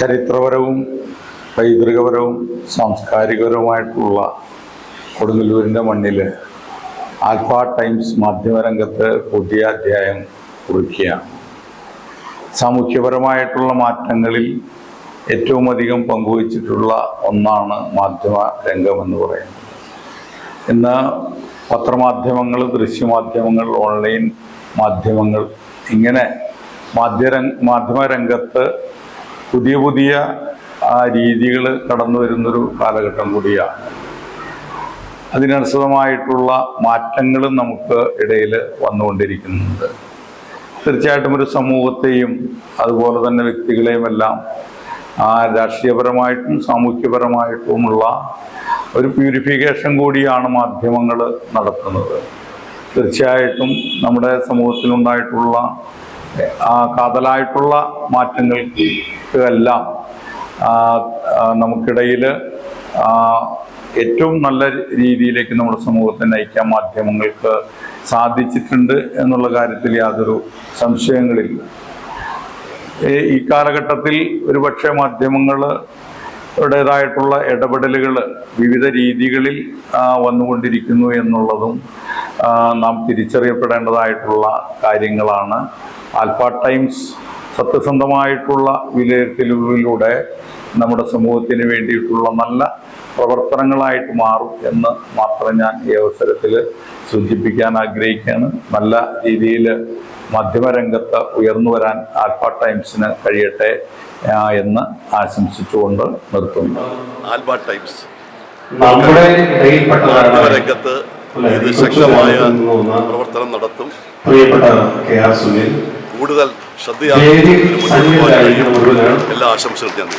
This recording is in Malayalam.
ചരിത്രപരവും പൈതൃകപരവും സാംസ്കാരികപരവുമായിട്ടുള്ള കൊടുങ്ങല്ലൂരിന്റെ മണ്ണിൽ ആൽഫ ടൈംസ് മാധ്യമരംഗത്ത് പുതിയ അധ്യായം കുറിക്കുകയാണ്. സാമൂഹ്യപരമായിട്ടുള്ള മാറ്റങ്ങളിൽ ഏറ്റവും അധികം പങ്കുവച്ചിട്ടുള്ള ഒന്നാണ് മാധ്യമ രംഗം എന്ന് പറയുന്നത്. ഇന്ന് പത്രമാധ്യമങ്ങൾ ദൃശ്യമാധ്യമങ്ങൾ ഓൺലൈൻ മാധ്യമങ്ങൾ ഇങ്ങനെ മാധ്യമ മാധ്യമരംഗത്ത് പുതിയ പുതിയ രീതികൾ കടന്നു വരുന്നൊരു കാലഘട്ടം കൂടിയാണ്. അതിനനുസൃതമായിട്ടുള്ള മാറ്റങ്ങളും നമുക്ക് ഇടയിൽ വന്നുകൊണ്ടിരിക്കുന്നുണ്ട്. തീർച്ചയായിട്ടും ഒരു സമൂഹത്തെയും അതുപോലെ തന്നെ വ്യക്തികളെയും എല്ലാം രാഷ്ട്രീയപരമായിട്ടും സാമൂഹ്യപരമായിട്ടുമുള്ള ഒരു പ്യൂരിഫിക്കേഷൻ കൂടിയാണ് മാധ്യമങ്ങൾ നടത്തുന്നത്. തീർച്ചയായിട്ടും നമ്മുടെ സമൂഹത്തിലുണ്ടായിട്ടുള്ള ആ കാതലായിട്ടുള്ള മാറ്റങ്ങൾക്ക് എല്ലാം നമുക്കിടയിൽ ഏറ്റവും നല്ല രീതിയിലേക്ക് നമ്മുടെ സമൂഹത്തെ നയിക്കാൻ മാധ്യമങ്ങൾക്ക് സാധിച്ചിട്ടുണ്ട് എന്നുള്ള കാര്യത്തിൽ യാതൊരു സംശയങ്ങളില്ല. ഈ- കാലഘട്ടത്തിൽ ഒരുപക്ഷെ മാധ്യമങ്ങൾ യുടേതായിട്ടുള്ള ഇടപെടലുകൾ വിവിധ രീതികളിൽ വന്നുകൊണ്ടിരിക്കുന്നു എന്നുള്ളതും നാം തിരിച്ചറിയപ്പെടേണ്ടതായിട്ടുള്ള കാര്യങ്ങളാണ്. ആൽഫ ടൈംസ് സത്യസന്ധമായിട്ടുള്ള വിലയിരുത്തലുകളിലൂടെ നമ്മുടെ സമൂഹത്തിന് വേണ്ടിയിട്ടുള്ള നല്ല പ്രവർത്തനങ്ങളായിട്ട് മാറും എന്ന് മാത്രം ഞാൻ ഈ അവസരത്തിൽ സൂചിപ്പിക്കാൻ ആഗ്രഹിക്കുകയാണ്. നല്ല രീതിയിൽ മാധ്യമരംഗത്ത് ഉയർന്നു വരാൻ ആൽഫ ടൈംസിന് കഴിയട്ടെ എന്ന് ആശംസിച്ചുകൊണ്ട് നിർത്തുന്നു. ആൽഫ ടൈംസ് നമ്മുടെ രംഗത്ത് ഇത് ശക്തമായ പ്രവർത്തനം നടത്തും. പ്രിയപ്പെട്ട കെ ആർ സുനിൽ. കൂടുതൽ ശ്രദ്ധയായി എല്ലാ ആശംസകളും ഞാൻ.